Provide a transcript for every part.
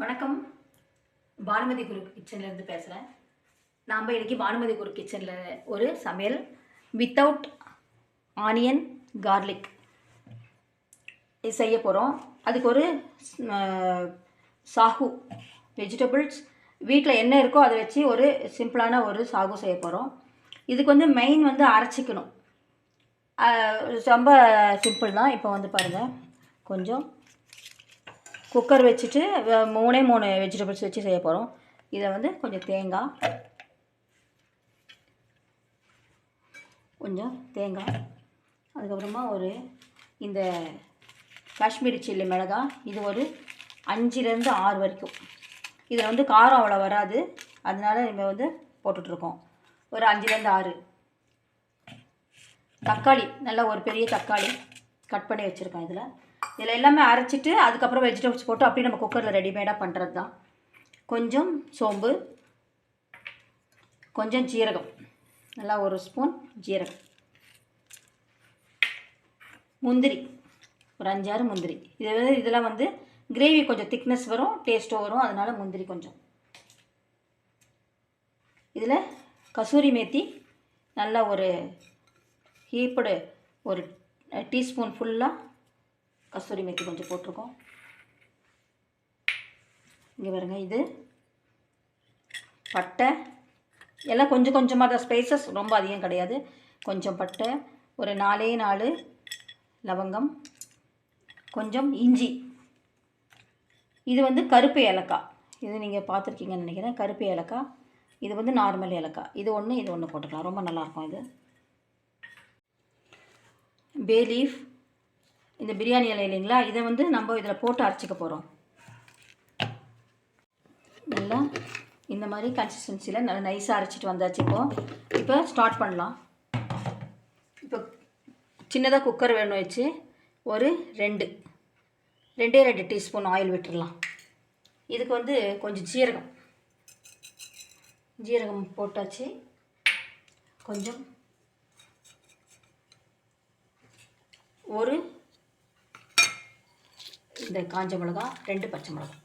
வணக்கம். பானுமதி குரு கிச்சன்லேருந்து பேசுகிறேன் நாம் இன்றைக்கி பானுமதி குரு கிச்சனில் ஒரு சமையல். வித்தவுட் ஆனியன் கார்லிக் இது செய்ய போகிறோம் அதுக்கு ஒரு சாகு வெஜிடபிள்ஸ் வீட்டில் என்ன இருக்கோ அதை வச்சு ஒரு சிம்பிளான ஒரு சாகு செய்ய போகிறோம் இதுக்கு வந்து மெயின் வந்து அரைச்சிக்கணும். ரொம்ப சிம்பிள் தான். இப்போ வந்து பாருங்கள் கொஞ்சம் குக்கர் வச்சுட்டு மூணே மூணு வெஜிடபிள்ஸ் வச்சு செய்ய போகிறோம் இதை வந்து கொஞ்சம் தேங்காய் கொஞ்சம் தேங்காய் அதுக்கப்புறமா ஒரு இந்த காஷ்மீரி சில்லி மிளகாய் இது ஒரு அஞ்சுலேருந்து ஆறு வரைக்கும். இதில் வந்து காரம் அவ்வளோ வராது. அதனால நம்ம வந்து போட்டுட்ருக்கோம். ஒரு அஞ்சுலேருந்து ஆறு. தக்காளி நல்லா ஒரு பெரிய தக்காளி. கட் பண்ணி வச்சுருக்கேன் இதில். இதில் எல்லாமே அரைச்சிட்டு அதுக்கப்புறம் வெஜிடபிள்ஸ் போட்டு அப்படியே நம்ம குக்கரில் ரெடிமேடாக பண்ணுறது தான் கொஞ்சம் சோம்பு கொஞ்சம் ஜீரகம். நல்லா ஒரு ஸ்பூன் ஜீரகம். முந்திரி. ஒரு அஞ்சாறு முந்திரி. இது வந்து இதெல்லாம் வந்து கிரேவி கொஞ்சம் திக்னஸ் வரும் டேஸ்ட்டும் வரும் அதனால் முந்திரி கொஞ்சம். இதில் கசூரி மேத்தி நல்லா ஒரு ஹீப்படு ஒரு டீஸ்பூன் ஃபுல்லாக கஸ்தூரி மெத்தி கொஞ்சம் போட்டிருக்கோம். இங்கே பாருங்க இது பட்டை. எல்லாம் கொஞ்சம் கொஞ்சமாக தான் ஸ்பைசஸ் ரொம்ப அதிகம் கிடையாது. கொஞ்சம் பட்டை ஒரு நாலே நாலு லவங்கம் கொஞ்சம் இஞ்சி. இது வந்து கருப்பு ஏலக்காய். இது நீங்கள் பார்த்துருக்கீங்கன்னு நினைக்கிறேன் கருப்பு ஏலக்காய். இது வந்து நார்மல் ஏலக்காய். இது ஒன்று இது ஒன்று போட்டுக்கலாம். ரொம்ப நல்லாயிருக்கும் இது. பே லீஃப் இந்த பிரியாணி இலை இல்லைங்களா? இதை வந்து நம்ம இதில் போட்டு அரைச்சிக்க போகிறோம் நல்லா இந்த மாதிரி கன்சிஸ்டன்சியில் நல்லா நைஸாக அரைச்சிட்டு வந்தாச்சு இப்போது இப்போ ஸ்டார்ட் பண்ணலாம். இப்போ சின்னதாக குக்கர் வேணும் வச்சு ஒரு ரெண்டு ரெண்டே ரெண்டு டீஸ்பூன் ஆயில் விட்டுறலாம். இதுக்கு வந்து கொஞ்சம் ஜீரகம் ஜீரகம் போட்டாச்சு. கொஞ்சம் ஒரு இந்த காஞ்ச மிளகா ரெண்டு பச்சை மிளகா.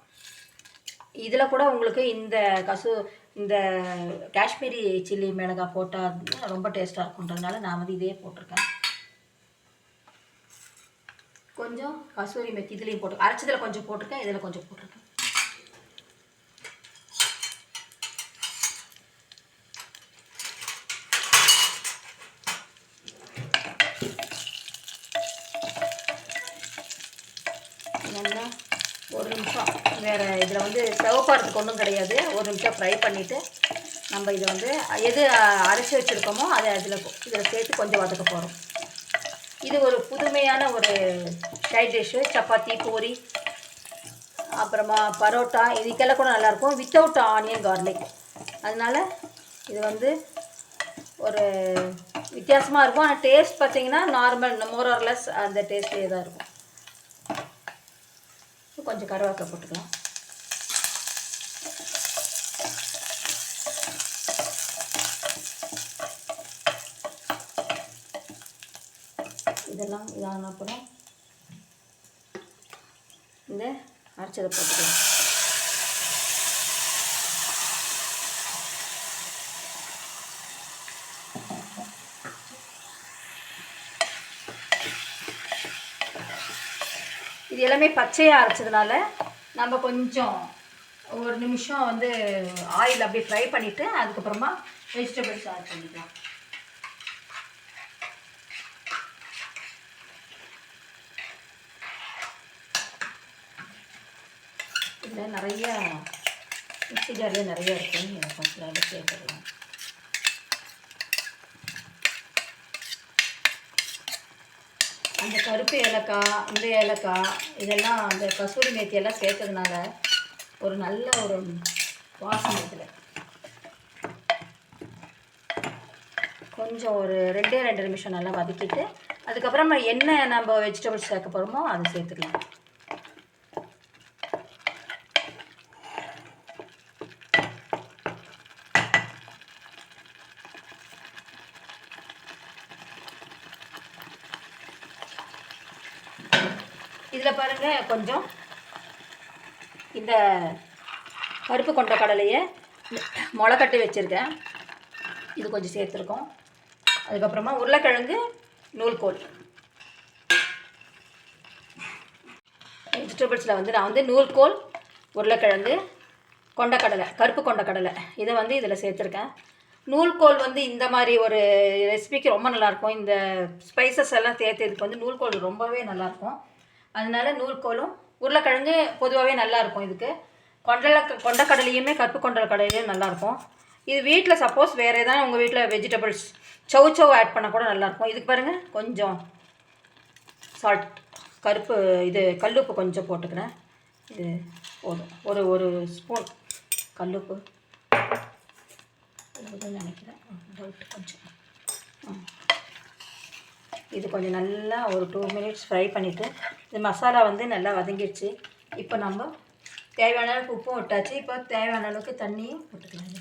இதில் கூட உங்களுக்கு இந்த கசு இந்த காஷ்மீரி சில்லி மிளகாய் போட்டால் ரொம்ப டேஸ்ட்டாக இருக்குன்றதுனால நான் வந்து இதே போட்டிருக்கேன். கொஞ்சம் கசூரி மெத்தி இதுலேயும் போட்டு அரைச்சதில் கொஞ்சம் போட்டிருக்கேன் இதில் கொஞ்சம் போட்டிருக்கேன் நல்லா ஒரு நிமிஷம் வேறு இதில் வந்து செவப்பாடுறதுக்கு ஒன்றும் கிடையாது. ஒரு நிமிஷம் ஃப்ரை பண்ணிவிட்டு நம்ம இதை வந்து எது அரைச்சி வச்சுருக்கோமோ அதை அதில் இதில் சேர்த்து கொஞ்சம் வதக்க போகிறோம் இது ஒரு புதுமையான ஒரு சைட் டிஷ்ஷு சப்பாத்தி பூரி அப்புறமா பரோட்டா இதுக்கெல்லாம் கூட நல்லாயிருக்கும் வித்தவுட் ஆனியன் கார்லிக் அதனால் இது வந்து ஒரு வித்தியாசமாக இருக்கும். ஆனால் டேஸ்ட் பார்த்திங்கன்னா நார்மல் மோர் ஆர்லெஸ் அந்த டேஸ்ட்லேயே தான் இருக்கும். கொஞ்சம் கருவேப்பிலை போட்டுக்கலாம். இதெல்லாம் இதான அப்புறம் இந்த அரைச்சதை போட்டுக்கலாம். இது எல்லாமே பச்சையாக அரைச்சதுனால நம்ம கொஞ்சம் ஒரு நிமிஷம் வந்து ஆயில் அப்படியே ஃப்ரை பண்ணிவிட்டு அதுக்கப்புறமா வெஜிடபிள்ஸ் ஆட் பண்ணிக்கலாம். இதில் நிறைய மிக்சி ஜார்லேயே நிறைய இருக்குது கொஞ்சம் சேர்த்துக்கலாம் அந்த கருப்பு ஏலக்காய் இந்த ஏலக்காய் இதெல்லாம் அந்த கசூரி மேத்தியெல்லாம் சேர்த்ததுனால ஒரு நல்ல ஒரு வாசனை இதில். கொஞ்சம் ஒரு ரெண்டே ரெண்டு நிமிஷம் நல்லா வதக்கிட்டு அதுக்கப்புறம் என்ன நம்ம வெஜிடபிள்ஸ் சேர்க்க போகிறோமோ அதை சேர்த்துக்கலாம். இதில் பாருங்கள் கொஞ்சம் இந்த கருப்பு கொண்ட கடலையை முளைக்கட்டி வச்சுருக்கேன். இது கொஞ்சம் சேர்த்துருக்கோம். அதுக்கப்புறமா உருளைக்கிழங்கு நூல்கோல். வெஜிடபிள்ஸில் வந்து நான் வந்து நூல்கோல் உருளைக்கிழங்கு கொண்டக்கடலை கருப்பு கொண்டக்கடலை இதை வந்து இதில் சேர்த்துருக்கேன். நூல்கோல் வந்து இந்த மாதிரி ஒரு ரெசிபிக்கு ரொம்ப நல்லாயிருக்கும் இந்த ஸ்பைசஸ் எல்லாம் சேர்த்து இதுக்கு வந்து நூல்கோல் ரொம்பவே நல்லாயிருக்கும் அதனால நூல்கோலும் உருளைக்கிழங்கு பொதுவாகவே நல்லாயிருக்கும் இதுக்கு. கொண்டல கொண்டக்கடலையுமே கருப்பு கொண்டல் கடலையும் நல்லாயிருக்கும். இது வீட்டில் சப்போஸ் வேறு ஏதாவது உங்கள் வீட்டில் வெஜிடபிள்ஸ் சவு சவு ஆட் பண்ணால் கூட நல்லாயிருக்கும். இதுக்கு பாருங்கள் கொஞ்சம் சால்ட் கருப்பு இது கல்லுப்பு கொஞ்சம் போட்டுக்கிறேன். இது போதும். ஒரு ஒரு ஸ்பூன் கல்லுப்பு. நினைக்கிறேன். டவுட் கொஞ்சம். ம். இது கொஞ்சம் நல்லா ஒரு டூ மினிட்ஸ் ஃப்ரை பண்ணிவிட்டு இது மசாலா வந்து நல்லா வதங்கிடுச்சு இப்போ நம்ம தேவையான அளவுக்கு உப்பும் விட்டாச்சு இப்போ தேவையான அளவுக்கு தண்ணியும் போட்டுக்கலாம்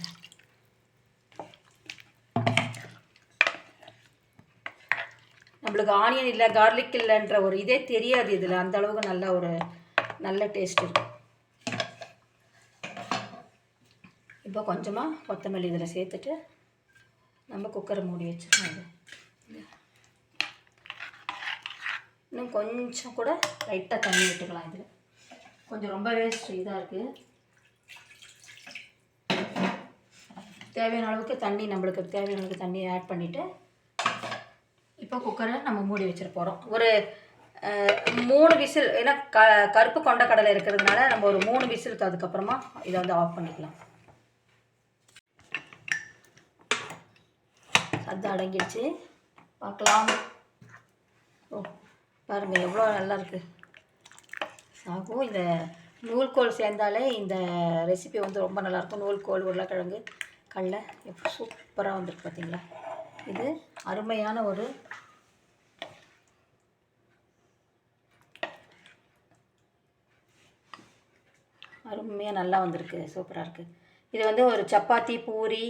நம்மளுக்கு ஆனியன் இல்லை கார்லிக் இல்லைன்ற ஒரு இதே தெரியாது இதில். அந்த அளவுக்கு நல்ல ஒரு நல்ல டேஸ்ட் இருக்கும் இப்போ கொஞ்சமாக கொத்தமல்லி இதில் சேர்த்துட்டு நம்ம குக்கரை மூடி வச்சுருவோம் இன்னும் கொஞ்சம் கூட லைட்டாக தண்ணி விட்டுக்கலாம் இதில். கொஞ்சம் ரொம்பவே இதாக இருக்குது தேவையான அளவுக்கு தண்ணி நம்மளுக்கு தேவையான அளவுக்கு தண்ணி ஆட் பண்ணிவிட்டு இப்போ குக்கரை நம்ம மூடி வச்சிட போகிறோம் ஒரு மூணு விசில் ஏன்னா க கருப்பு கொண்ட கடலை இருக்கிறதுனால நம்ம ஒரு மூணு விசிலுக்கு அதுக்கப்புறமா இதை வந்து ஆஃப் பண்ணிக்கலாம். அது அடங்கிடுச்சு. பார்க்கலாம். ஓ பாருங்கள் எவ்வளோ நல்லா இருக்குது சாகும் இந்த நூல்கோல் சேர்ந்தாலே இந்த ரெசிபி வந்து ரொம்ப நல்லாயிருக்கும். நூல்கோல் உருளைக்கிழங்கு கடலை எப்போ சூப்பராக வந்திருக்கு பார்த்தீங்களா? இது அருமையான ஒரு அருமையாக நல்லா வந்திருக்கு. சூப்பராக இருக்குது இது வந்து ஒரு சப்பாத்தி பூரி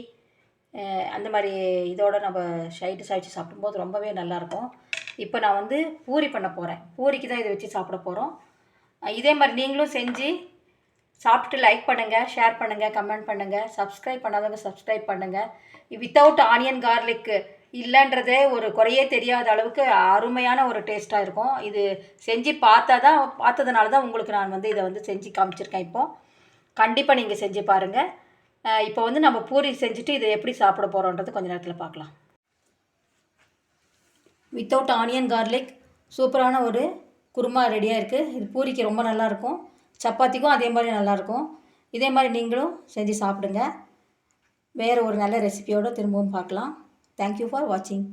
அந்த மாதிரி இதோட நம்ம ஷைட்டு சாய்ச்சி சாப்பிடும்போது ரொம்பவே நல்லாயிருக்கும். இப்போ நான் வந்து பூரி பண்ண போகிறேன் பூரிக்கு தான் இதை வச்சு சாப்பிட போகிறோம் இதே மாதிரி நீங்களும் செஞ்சு சாப்பிட்டு லைக் பண்ணுங்கள் ஷேர் பண்ணுங்கள் கமெண்ட் பண்ணுங்கள் சப்ஸ்கிரைப் பண்ணாதவங்க சப்ஸ்கிரைப் பண்ணுங்கள் வித்தவுட் ஆனியன் கார்லிக்கு இல்லைன்றதே ஒரு குறையே தெரியாத அளவுக்கு அருமையான ஒரு டேஸ்ட்டாக இருக்கும். இது செஞ்சு பார்த்தா தான் பார்த்ததுனால தான் உங்களுக்கு நான் வந்து இதை வந்து செஞ்சு காமிச்சிருக்கேன் இப்போது கண்டிப்பாக நீங்கள் செஞ்சு பாருங்கள் இப்போ வந்து நம்ம பூரி செஞ்சுட்டு இதை எப்படி சாப்பிட போகிறோன்றது கொஞ்சம் நேரத்தில் பார்க்கலாம். வித்தவுட் ஆனியன் கார்லிக் சூப்பரான ஒரு குருமா ரெடியாக இருக்குது இது பூரிக்கு ரொம்ப நல்லாயிருக்கும் சப்பாத்திக்கும் அதே மாதிரி நல்லாயிருக்கும் இதே மாதிரி நீங்களும் செஞ்சு சாப்பிடுங்க. வேறு ஒரு நல்ல ரெசிபியோடு திரும்பவும் பார்க்கலாம். தேங்க்யூ ஃபார் வாட்சிங்